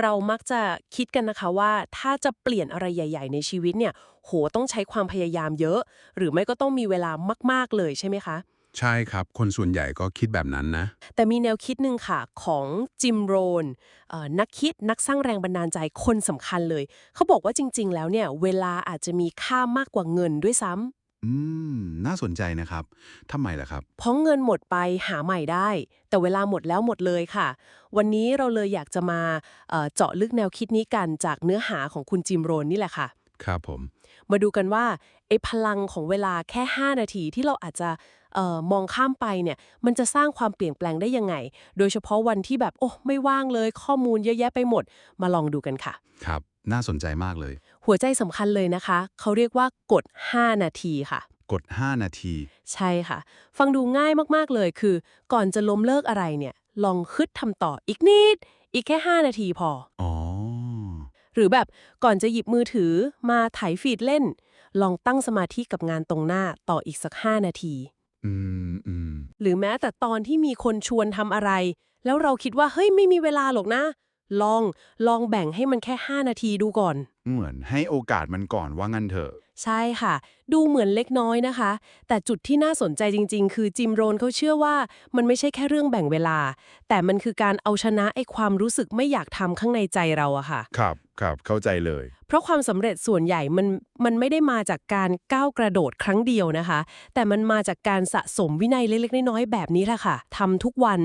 เรามักจะคิดกันนะคะว่าถ้าจะเปลี่ยนอะไรใหญ่ ๆ ในชีวิตเนี่ยโหต้องใช้ความพยายามเยอะ หรือไม่ก็ต้องมีเวลามาก ๆ เลยใช่ไหมคะ ใช่ครับ คนส่วนใหญ่ก็คิดแบบนั้นนะ แต่มีแนวคิดหนึ่งค่ะของจิมโรนเอ่อนักคิดนักสร้างแรงบันดาลใจคนสำคัญเลย เขาบอกว่าจริง ๆ แล้วเนี่ยเวลาอาจจะมีค่ามากกว่าเงินด้วยซ้ำ อืม น่าสนใจนะครับทำไมล่ะครับ เพราะเงินหมดไปหาใหม่ได้ แต่เวลาหมดแล้วหมดเลยค่ะ วันนี้เราเลยอยากจะมาเอ่อเจาะลึกแนวคิดนี้กันจากเนื้อหาของคุณจิมโรนนี่แหละค่ะ ครับผม มาดูกันว่าไอ้พลังของเวลาแค่ 5 นาทีที่เราอาจจะเออมองข้ามไปเนี่ย มันจะสร้างความเปลี่ยนแปลงได้ยังไง โดยเฉพาะวันที่แบบ โอ้ไม่ว่างเลยข้อมูลเยอะแยะไปหมด มาลองดูกันค่ะ ครับ น่าสนใจมากเลย หัวใจสำคัญเลยนะคะ เขาเรียกว่ากฎ5นาทีค่ะ กด 5 นาที ใช่ค่ะ ฟังดูง่ายมากๆเลยคือ ก่อนจะล้มเลิกอะไรเนี่ย ลองคึดทำต่ออีกนิด อีกแค่ 5 นาทีพออ๋อหรือแบบก่อนจะหยิบมือถือมาไถฟีดเล่น ลองตั้งสมาธิกับงานตรงหน้าต่ออีกสัก 5 นาทีอืมอืมหรือแม้แต่ตอนที่มีคนชวนทำอะไร แล้วเราคิดว่าเฮ้ยไม่มีเวลาหรอกนะ ลองลองแบ่งให้มันแค่ 5 นาทีดูก่อน เหมือนให้โอกาสมันก่อนว่างั้นเถอะ ใช่ค่ะ ดูเหมือนเล็กน้อยนะคะ แต่จุดที่น่าสนใจจริง ๆ คือจิมโรนเขาเชื่อว่ามันไม่ใช่แค่เรื่องแบ่งเวลา แต่มันคือการเอาชนะไอ้ความรู้สึกไม่อยากทำข้างในใจเราอะค่ะ ครับครับเข้าใจเลย เพราะความสำเร็จส่วนใหญ่มันมันไม่ได้มาจากการก้าวกระโดดครั้งเดียวนะคะ แต่มันมาจากการสะสมวินัยเล็กๆน้อยๆแบบนี้แหละค่ะทำทุกวัน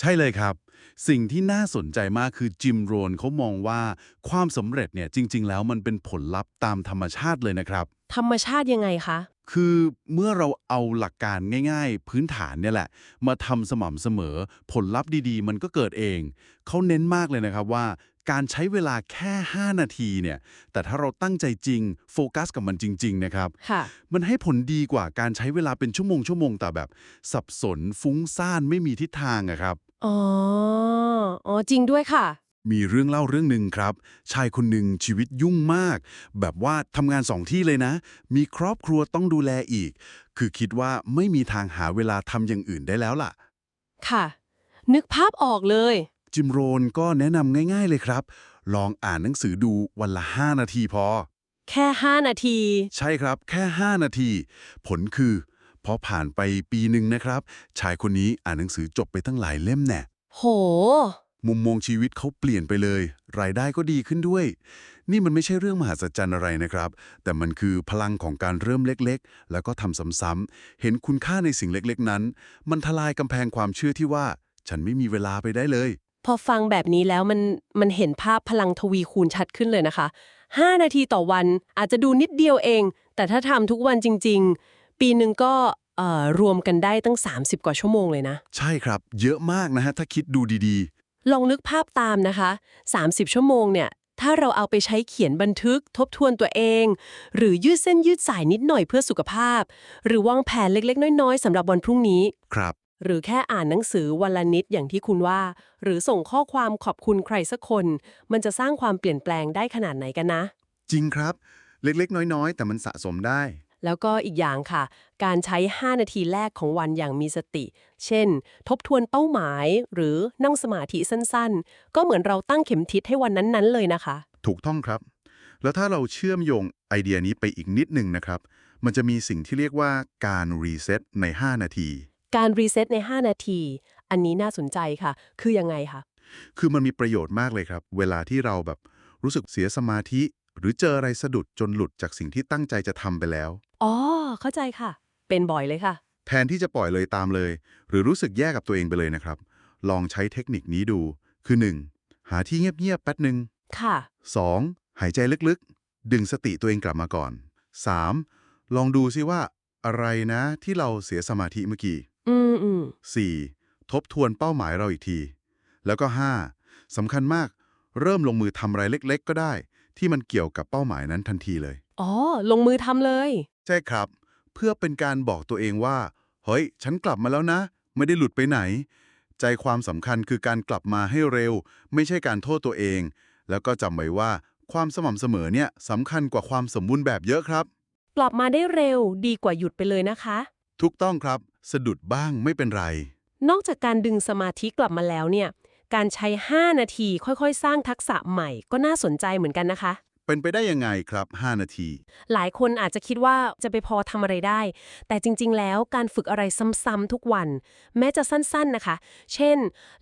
ใช่เลยครับ สิ่งที่น่าสนใจมากคือจิมโรนเขามองว่าความสำเร็จเนี่ยจริง ๆ แล้วมันเป็นผลลัพธ์ตามธรรมชาติเลยนะครับ ธรรมชาติยังไงคะ คือเมื่อเราเอาหลักการง่าย ๆ พื้นฐานเนี่ยแหละ มาทำสม่ำเสมอ ผลลัพธ์ดีๆ มันก็เกิดเอง เขาเน้นมากเลยนะครับว่า การใช้เวลาแค่ 5 นาทีเนี่ย แต่ถ้าเราตั้งใจจริง โฟกัสกับมันจริง ๆ นะครับ ค่ะ มันให้ผลดีกว่าการใช้เวลาเป็นชั่วโมงชั่วโมงแต่แบบ สับสนฟุ้งซ่านไม่มีทิศทางอะครับ อ๋อ อ๋อ จริงด้วยค่ะ มีเรื่องเล่าเรื่องหนึ่งครับ ชายคนหนึ่งชีวิตยุ่งมาก แบบว่าทำงานสองที่เลยนะ มีครอบครัวต้องดูแลอีก คือคิดว่าไม่มีทางหาเวลาทำอย่างอื่นได้แล้วล่ะ ค่ะ นึกภาพออกเลย จิมโรนก็แนะนำง่าย ๆเลยครับ ลองอ่านหนังสือดูวันละ 5 นาทีพอ แค่ 5 นาที ใช่ครับ แค่ 5 นาที ผลคือพ อผ่านไปปีหนึ่งนะครับ ชายคนนี้อ่านหนังสือจบไปตั้งหลายเล่มแน่โห มุมมองชีวิตเขาเปลี่ยนไปเลย รายได้ก็ดีขึ้นด้วย นี่มันไม่ใช่เรื่องมหัศจรรย์อะไรนะครับ แต่มันคือพลังของการเริ่มเล็กๆ แล้วก็ทำซ้ำๆเห็นคุณค่าในสิ่งเล็กๆนั้น มันทลายกำแพงความเชื่อที่ว่า ฉันไม่มีเวลาไปได้เลย พอฟังแบบนี้แล้วมันมันเห็นภาพพลังทวีคูณชัดขึ้นเลยนะคะ 5 นาทีต่อวันอาจจะดูนิดเดียวเอง แต่ถ้าทำทุกวันจริง ๆ ปีหนึ่งก็เอ่อรวมกันได้ตั้ง 30 กว่าชั่วโมงเลยนะ ใช่ครับ เยอะมากนะฮะ ถ้าคิดดูดีลองนึกภาพตามนะคะ 30 ชั่วโมงเนี่ย ถ้าเราเอาไปใช้เขียนบันทึกทบทวนตัวเอง หรือยืดเส้นยืดสายนิดหน่อยเพื่อสุขภาพ หรือวางแผนเล็กๆ น้อยๆสำหรับวันพรุ่งนี้ๆครับ หรือแค่อ่านหนังสือวันละนิดอย่างที่คุณว่า หรือส่งข้อความขอบคุณใครสักคน มันจะสร้างความเปลี่ยนแปลงได้ขนาดไหนกันนะ จริงครับ เล็กๆ น้อยๆ แต่มันสะสมได้ แล้วก็อีกอย่างค่ะ การใช้ 5 นาทีแรกของวันอย่างมีสติ เช่น ทบทวนเป้าหมาย หรือนั่งสมาธิสั้นๆ ก็เหมือนเราตั้งเข็มทิศให้วันนั้นๆเลยนะคะ ถูกต้องครับ แล้วถ้าเราเชื่อมโยงไอเดียนี้ไปอีกนิดหนึ่งนะครับ มันจะมีสิ่งที่เรียกว่าการรีเซ็ตใน 5 นาที การรีเซ็ตใน 5 นาที อันนี้น่าสนใจค่ะ คือยังไงคะ คือมันมีประโยชน์มากเลยครับ เวลาที่เราแบบรู้สึกเสียสมาธิ หรือเจออะไรสะดุดจนหลุดจากสิ่งที่ตั้งใจจะทำไปแล้ว อ๋อ เข้าใจค่ะ เป็นบ่อยเลยค่ะ แทนที่จะปล่อยเลยตามเลย หรือรู้สึกแย่กับตัวเองไปเลยนะครับ ลองใช้เทคนิคนี้ดู คือ 1. หาที่เงียบๆแป๊บหนึ่งค่ะ 2. หายใจลึกๆ ดึงสติตัวเองกลับมาก่อน 3. ลองดูซิว่า อะไรนะที่เราเสียสมาธิเมื่อกี้อืมอืม 4. ทบทวนเป้าหมายเราอีกที แล้วก็ 5. สำคัญมาก เริ่มลงมือทำอะไรเล็ก ๆ ก็ได้ ที่มันเกี่ยวกับเป้าหมายนั้นทันทีเลย อ๋อ ลงมือทำเลย ใช่ครับ เพื่อเป็นการบอกตัวเองว่า เฮ้ย ฉันกลับมาแล้วนะ ไม่ได้หลุดไปไหน ใจความสำคัญคือการกลับมาให้เร็ว ไม่ใช่การโทษตัวเอง แล้วก็จำไว้ว่าความสม่ำเสมอเนี่ยสำคัญกว่าความสมบูรณ์แบบเยอะครับ กลับมาได้เร็วดีกว่าหยุดไปเลยนะคะ ถูกต้องครับ สะดุดบ้างไม่เป็นไร นอกจากการดึงสมาธิกลับมาแล้วเนี่ย การใช้ 5 นาทีค่อยๆ สร้างทักษะใหม่ก็น่าสนใจเหมือนกันนะคะ เป็นไปได้ยังไงครับ 5 นาที หลายคนอาจจะคิดว่าจะไปพอทำอะไรได้ แต่จริงๆ แล้วการฝึกอะไรซ้ำๆทุกวัน แม้จะสั้นๆนะคะ เช่น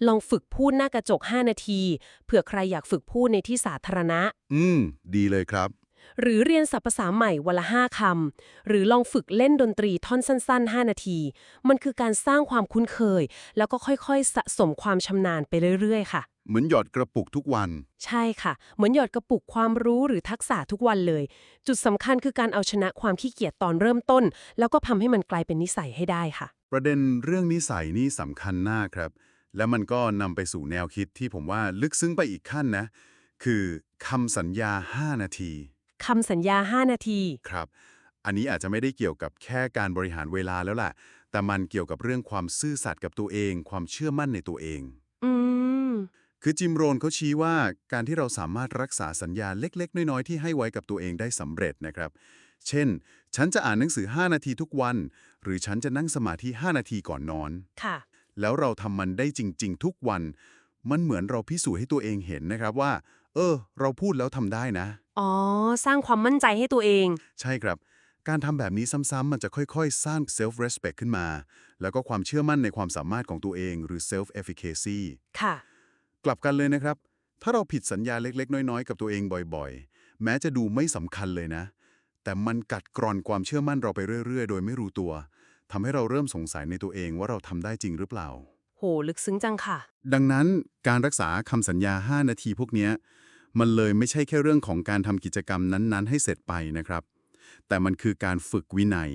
ลองฝึกพูดหน้ากระจก 5 นาที เผื่อใครอยากฝึกพูดในที่สาธารณะ อืม ดีเลยครับ หรือเรียนศัพท์ภาษาใหม่วันละ5คำ หรือลองฝึกเล่นดนตรีท่อนสั้น ๆ 5 นาที มันคือการสร้างความคุ้นเคย แล้วก็ค่อยๆ สะสมความชำนาญไปเรื่อย ๆ ค่ะ เหมือนหยอดกระปุกทุกวัน ใช่ค่ะ เหมือนหยอดกระปุกความรู้หรือทักษะทุกวันเลย จุดสำคัญคือการเอาชนะความขี้เกียจตอนเริ่มต้น แล้วก็ทำให้มันกลายเป็นนิสัยให้ได้ค่ะ ประเด็นเรื่องนิสัยนี่สำคัญมากครับ และมันก็นำไปสู่แนวคิดที่ผมว่าลึกซึ้งไปอีกขั้นนะ คือคำสัญญา 5 นาที คำสัญญา 5 นาที ครับ อันนี้อาจจะไม่ได้เกี่ยวกับแค่การบริหารเวลาแล้วล่ะ แต่มันเกี่ยวกับเรื่องความซื่อสัตย์กับตัวเอง ความเชื่อมั่นในตัวเอง อืม คือจิมโรนเขาชี้ว่าการที่เราสามารถรักษาสัญญาเล็ก ๆ น้อย ๆ ที่ให้ไว้กับตัวเองได้สำเร็จนะครับ เช่น ฉันจะอ่านหนังสือ 5 นาทีทุกวัน หรือฉันจะนั่งสมาธิ 5 นาทีก่อนนอน ค่ะ แล้วเราทำมันได้จริง ๆ ทุกวัน มันเหมือนเราพิสูจน์ให้ตัวเองเห็นนะครับว่า เออ เราพูดแล้วทำได้นะ อ๋อ สร้างความมั่นใจให้ตัวเอง ใช่ครับ การทำแบบนี้ซ้ำๆมันจะค่อยๆ สร้าง self respect ขึ้นมา แล้วก็ความเชื่อมั่นในความสามารถของตัวเองหรือ self efficacy ค่ะ กลับกันเลยนะครับ ถ้าเราผิดสัญญาเล็กๆ น้อยๆ กับตัวเองบ่อยๆ แม้จะดูไม่สำคัญเลยนะ แต่มันกัดกร่อนความเชื่อมั่นเราไปเรื่อยๆ โดยไม่รู้ตัวทำให้เราเริ่มสงสัยในตัวเองว่าเราทำได้จริงหรือเปล่า โห ลึกซึ้งจังค่ะ ดังนั้นการรักษาคำสัญญา 5 นาทีพวกเนี้ย มันเลยไม่ใช่แค่เรื่องของการทำกิจกรรมนั้นๆ ให้เสร็จไปนะครับ แต่มันคือการฝึกวินัย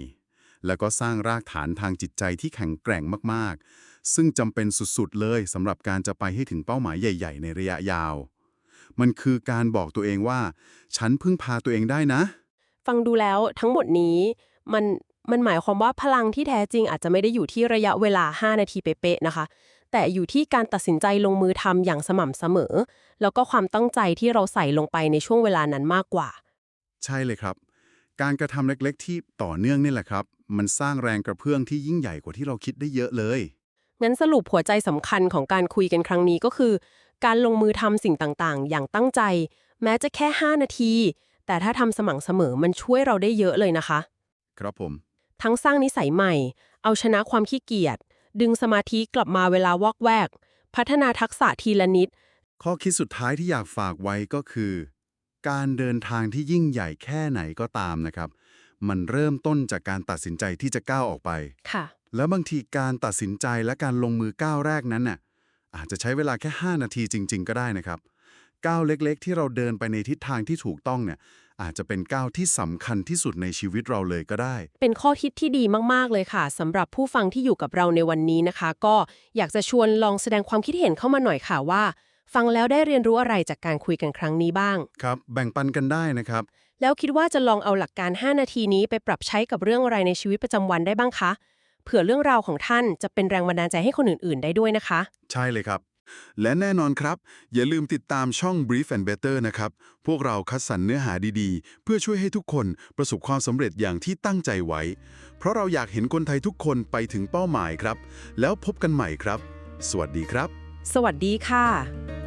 แล้วก็สร้างรากฐานทางจิตใจที่แข็งแกร่งมากๆ ซึ่งจำเป็นสุดๆเลยสำหรับการจะไปให้ถึงเป้าหมายใหญ่ ๆ ในระยะยาว มันคือการบอกตัวเองว่า ฉันพึ่งพาตัวเองได้นะ ฟังดูแล้วทั้งหมดนี้มันมันหมายความว่าพลังที่แท้จริงอาจจะไม่ได้อยู่ที่ระยะเวลา 5 นาทีเป๊ะๆนะคะ แต่อยู่ที่การตัดสินใจลงมือทำอย่างสม่ำเสมอ แล้วก็ความตั้งใจที่เราใส่ลงไปในช่วงเวลานั้นมากกว่า ใช่เลยครับ การกระทำเล็กๆ ที่ต่อเนื่องนี่แหละครับ มันสร้างแรงกระเพื่อมที่ยิ่งใหญ่กว่าที่เราคิดได้เยอะเลยงั้นสรุปหัวใจสำคัญของการคุยกันครั้งนี้ก็คือ การลงมือทำสิ่งต่างๆ อย่างตั้งใจ แม้จะแค่ 5 นาที แต่ถ้าทำสม่ำเสมอมันช่วยเราได้เยอะเลยนะคะ ครับผม ทั้งสร้างนิสัยใหม่ เอาชนะความขี้เกียจ ดึงสมาธิกลับมาเวลาวอกแวก พัฒนาทักษะทีละนิด ข้อคิดสุดท้ายที่อยากฝากไว้ก็คือ การเดินทางที่ยิ่งใหญ่แค่ไหนก็ตามนะครับ มันเริ่มต้นจากการตัดสินใจที่จะก้าวออกไปค่ะ แล้วบางทีการตัดสินใจและการลงมือก้าวแรกนั้นน่ะอาจจะใช้เวลาแค่ 5 นาทีจริง ๆ ก็ได้นะครับก้าวเล็ก ๆ ที่เราเดินไปในทิศทางที่ถูกต้องเนี่ย อาจจะเป็นก้าวที่สำคัญที่สุดในชีวิตเราเลยก็ได้ เป็นข้อคิดที่ดีมาก ๆ เลยค่ะสำหรับผู้ฟังที่อยู่กับเราในวันนี้นะคะ ก็อยากจะชวนลองแสดงความคิดเห็นเข้ามาหน่อยค่ะว่า ฟังแล้วได้เรียนรู้อะไรจากการคุยกันครั้งนี้บ้าง ครับ แบ่งปันกันได้นะครับ แล้วคิดว่าจะลองเอาหลักการ 5 นาทีนี้ไปปรับใช้กับเรื่องอะไรในชีวิตประจำวันได้บ้างคะเผื่อเรื่องราวของท่านจะเป็นแรงบันดาลใจให้คนอื่น ๆ ได้ด้วยนะคะ ใช่เลยครับ และแน่นอนครับ อย่าลืมติดตามช่อง Brief and Better นะครับ พวกเราคัดสรรเนื้อหาดีๆ เพื่อช่วยให้ทุกคนประสบความสำเร็จอย่างที่ตั้งใจไว้ เพราะเราอยากเห็นคนไทยทุกคนไปถึงเป้าหมายครับ แล้วพบกันใหม่ครับ สวัสดีครับ สวัสดีค่ะ